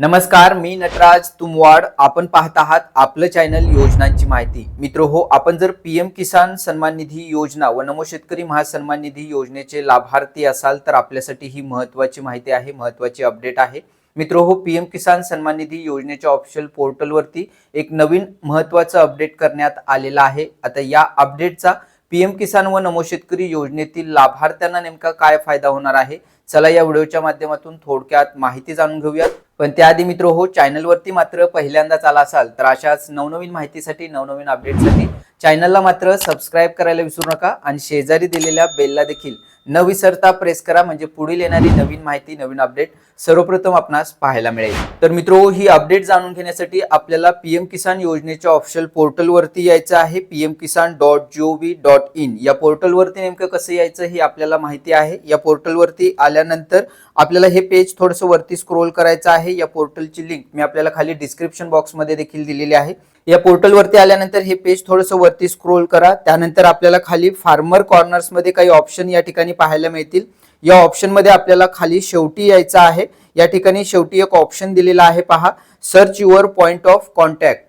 नमस्कार मी नटराज तुमवाड. आपण पाहत आहात आपलं चॅनल योजनांची माहिती. मित्र हो आपण जर पी एम किसान सन्मान निधी योजना व नमो शेतकरी महासन्मान निधी योजनेचे लाभार्थी असाल तर आपल्यासाठी ही महत्वाची माहिती आहे महत्वाची अपडेट आहे. मित्र हो पी एम किसान सन्मान निधी योजनेच्या ऑफिशियल पोर्टलवरती एक नवीन महत्वाचं अपडेट करण्यात आलेलं आहे. आता या अपडेटचा पीएम किसान व नमो शेतकरी योजनेतील लाभार्थ्यांना नेमका काय फायदा होणार आहे? चला या व्हिडिओच्या माध्यमातून थोडक्यात माहिती जाणून घेऊयात. पण त्याआधी मित्र हो चॅनलवरती मात्र पहिल्यांदाच आला असाल तर अशाच नवनवीन माहितीसाठी नवनवीन अपडेटसाठी चॅनलला मात्र सबस्क्राईब करायला विसरू नका आणि शेजारी दिलेल्या बेलला देखील न विसरता प्रेस करा म्हणजे पुढील येणारी नवीन माहिती नवीन अपडेट सर्वप्रथम आपणास पाहायला मिळेल. तर मित्रो ही अपडेट जाणून घेण्यासाठी आपल्याला पीएम किसान योजनेच्या ऑफिशियल पोर्टलवरती यायचं आहे. PM Kisan dot gov dot in या पोर्टलवरती नेमकं कसं यायचं हे आपल्याला माहिती आहे. या पोर्टलवरती आल्यानंतर आपल्याला हे पेज थोडंसं वरती स्क्रोल करायचं आहे. या पोर्टलची लिंक मी आपल्याला खाली डिस्क्रिप्शन बॉक्समध्ये देखील दिलेली आहे. या पोर्टलवरती आल्यानंतर हे पेज थोडंसं वरती स्क्रोल करा. त्यानंतर आपल्याला खाली फार्मर कॉर्नर्समध्ये काही ऑप्शन या ठिकाणी पाहायला मिळतील. या ऑप्शनमध्ये आपल्याला खाली शेवटी यायचं आहे. या ठिकाणी शेवटी एक ऑप्शन दिलेला आहे पहा. Search your point of contact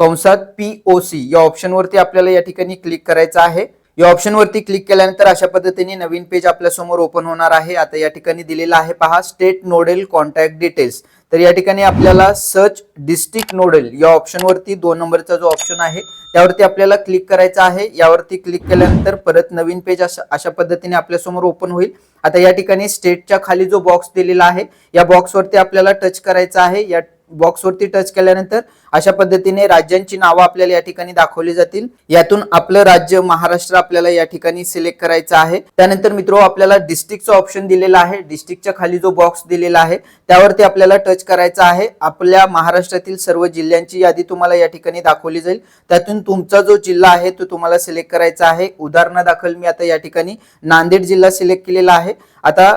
कंसात पी ओ सी या ऑप्शनवरती आपल्याला या ठिकाणी क्लिक करायचं आहे. या ऑप्शनवरती क्लिक केल्यानंतर अशा पद्धतीने नवीन पेज आपल्यासमोर ओपन होणार आहे. आता या ठिकाणी दिलेला आहे पहा. स्टेट नोडेल कॉन्टॅक्ट डिटेल्स तर या ठिकाणी आपल्याला सर्च डिस्ट्रिक्ट नोडेल या ऑप्शनवरती दोन नंबरचा जो ऑप्शन आहे त्यावरती आपल्याला क्लिक करायचा आहे. यावरती क्लिक केल्यानंतर परत नवीन पेज अशा अशा पद्धतीने आपल्यासमोर ओपन होईल. आता या ठिकाणी स्टेटच्या खाली जो बॉक्स दिलेला आहे या बॉक्सवरती आपल्याला टच करायचा आहे. या बॉक्सवरती टच केल्यानंतर अशा पद्धतीने राज्यांची नावं आपल्याला या ठिकाणी दाखवली जातील. यातून आपलं राज्य महाराष्ट्र आपल्याला या ठिकाणी सिलेक्ट करायचं आहे. त्यानंतर मित्रो आपल्याला डिस्ट्रिक्टचं ऑप्शन दिलेला आहे. डिस्ट्रिक्टच्या खाली जो बॉक्स दिलेला आहे त्यावरती आपल्याला टच करायचा आहे. आपल्या महाराष्ट्रातील सर्व जिल्ह्यांची यादी तुम्हाला या ठिकाणी दाखवली जाईल. त्यातून तुमचा जो जिल्हा आहे तो तुम्हाला सिलेक्ट करायचा आहे. उदाहरणादाखल मी आता या ठिकाणी नांदेड जिल्हा सिलेक्ट केलेला आहे. आता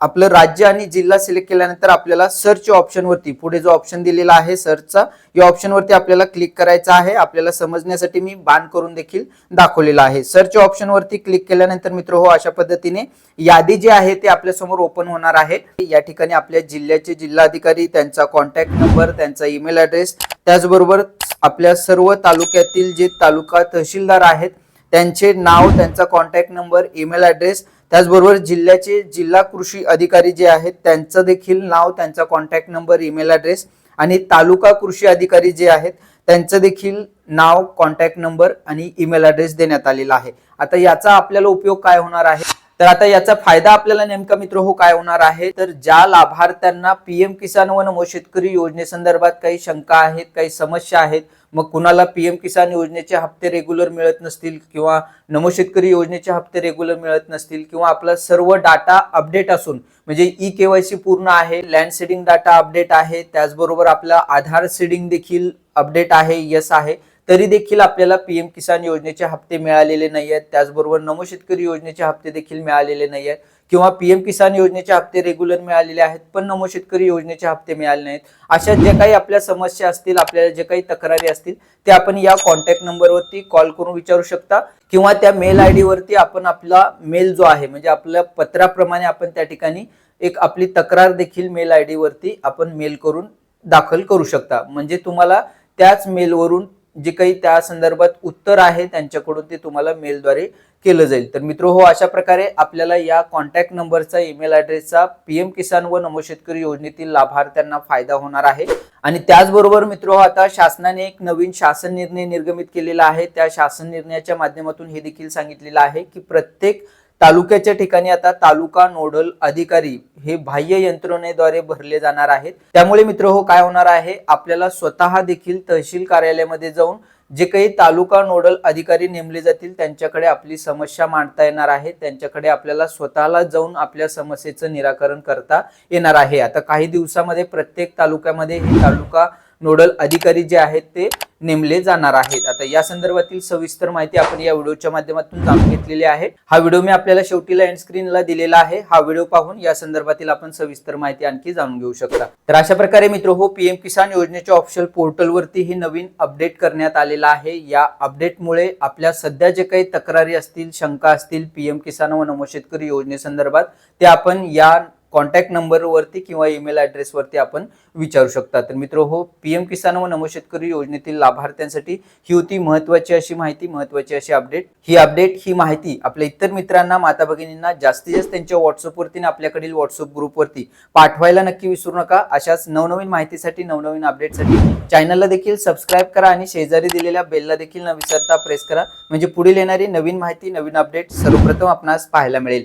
आपलं राज्य आणि जिल्हा सिलेक्ट केल्यानंतर आपल्याला सर्च ऑप्शनवरती पुढे जो ऑप्शन दिलेला आहे सर्चचा या ऑप्शनवरती आपल्याला क्लिक करायचा आहे. आपल्याला समजण्यासाठी मी बाण करून देखील दाखवलेला आहे. सर्च ऑप्शनवरती क्लिक केल्यानंतर मित्र हो अशा पद्धतीने यादी जी आहे ते आपल्यासमोर ओपन होणार आहे. या ठिकाणी आपल्या जिल्ह्याचे जिल्हाधिकारी त्यांचा कॉन्टॅक्ट नंबर त्यांचा ईमेल ॲड्रेस त्याचबरोबर आपल्या सर्व तालुक्यातील जे तालुका तहसीलदार आहेत त्यांचे नाव त्यांचा कॉन्टॅक्ट नंबर ईमेल ॲड्रेस त्याचबरोबर जिल्ह्याचे जिल्हा कृषी अधिकारी जे आहेत त्यांचं देखील नाव त्यांचा कॉन्टॅक्ट नंबर ईमेल ॲड्रेस आणि तालुका कृषी अधिकारी जे आहेत त्यांचं देखील नाव कॉन्टॅक्ट नंबर आणि ईमेल ॲड्रेस देण्यात आलेला आहे. आता याचा आपल्याला उपयोग काय होणार आहे? तर आता याचा फायदा आपल्याला नेमका मित्र हो काय होणार आहे? तर ज्या लाभार्थ्यांना पीएम किसान व नमो शेतकरी योजनेसंदर्भात काही शंका आहेत काही समस्या आहेत मग कुणाला पीएम किसान योजनेचे हप्ते रेग्युलर मिळत नसतील किंवा नमो शेतकरी योजनेचे हप्ते रेग्युलर मिळत नसतील किंवा आपला सर्व डाटा अपडेट असून म्हणजे ई केवायसी पूर्ण आहे लँड सीडिंग डाटा अपडेट आहे त्याचबरोबर आपला आधार सीडिंग देखील अपडेट आहे यस आहे. तरी देखील आपल्याला पीएम किसान योजनेचे हप्ते मिळालेले नाही आहेत त्याचबरोबर नमो शेतकरी योजनेचे हप्ते देखील मिळालेले नाही आहेत किंवा पीएम किसान योजनेचे हप्ते रेग्युलर मिळालेले आहेत पण नमो शेतकरी योजनेचे हप्ते मिळाले नाहीत. अशा ज्या काही आपल्या समस्या असतील आपल्याला जे काही तक्रारी असतील ते आपण या कॉन्टॅक्ट नंबरवरती कॉल करून विचारू शकता. किंवा त्या मेल आय डीवरती आपण आपला मेल जो आहे म्हणजे आपल्या पत्राप्रमाणे आपण त्या ठिकाणी एक आपली तक्रार देखील मेल आय डीवरती आपण मेल करून दाखल करू शकता. म्हणजे तुम्हाला त्याच मेलवरून जे काही त्या संदर्भात उत्तर आहे त्यांच्याकडून ते तुम्हाला मेलद्वारे केलं जाईल. तर मित्र हो अशा प्रकारे आपल्याला या कॉन्टॅक्ट नंबरचा ईमेल ॲड्रेसचा पीएम किसान व नमो शेतकरी योजनेतील लाभार्थ्यांना फायदा होणार आहे. आणि त्याचबरोबर मित्र हो आता शासनाने एक नवीन शासन निर्णय निर्गमित केलेला आहे. त्या शासन निर्णयाच्या माध्यमातून हे देखील सांगितलेलं आहे की प्रत्येक तालुक्याच्या ठिकाणी आता तालुका नोडल अधिकारी हे बाह्य यंत्रणेद्वारे भरले जाणार आहेत. त्यामुळे मित्र हो काय होणार आहे? आपल्याला स्वतः देखील तहसील कार्यालयामध्ये जाऊन जे काही तालुका नोडल अधिकारी नेमले जातील त्यांच्याकडे आपली समस्या मांडता येणार आहे. त्यांच्याकडे आपल्याला स्वतःला जाऊन आपल्या समस्येचं निराकरण करता येणार आहे. आता काही दिवसामध्ये प्रत्येक तालुक्यामध्ये हे तालुका नोडल अधिकारी जे आहेत ते नेमले जाणार आहेत. आता या संदर्भातील सविस्तर माहिती आपण या व्हिडिओच्या माध्यमातून जाणून घेतलेली आहे. हा व्हिडिओ मी आपल्याला शेवटीला एंड स्क्रीनला दिलेला आहे. हा व्हिडिओ पाहून या संदर्भातील आपण सविस्तर माहिती आणखी जाणून घेऊ शकता. तर अशा प्रकारे मित्र हो पीएम किसान योजनेच्या ऑफिशियल पोर्टलवरती ही नवीन अपडेट करण्यात आलेला आहे. या अपडेटमुळे आपल्या सध्या जे काही तक्रारी असतील शंका असतील पीएम किसान व नमो शेतकरी योजनेसंदर्भात ते आपण या कॉन्टॅक्ट नंबरवरती किंवा ईमेल ॲड्रेसवरती आपण विचारू शकता. तर मित्र हो पी एम किसान व नमो शेतकरी योजनेतील लाभार्थ्यांसाठी ही होती महत्त्वाची अशी माहिती महत्त्वाची अशी अपडेट ही अपडेट ही माहिती आपल्या इतर मित्रांना माता भगिनींना जास्तीत जास्त त्यांच्या व्हॉट्सअपवरती आणि आपल्याकडील व्हॉट्सअप ग्रुपवरती पाठवायला नक्की विसरू नका. अशाच नवनवीन माहितीसाठी नवनवीन अपडेटसाठी चॅनलला देखील सबस्क्राईब करा आणि शेजारी दिलेल्या बेलला देखील न विसरता प्रेस करा. म्हणजे पुढील येणारी नवीन माहिती नवीन अपडेट सर्वप्रथम आपणास पाहायला मिळेल.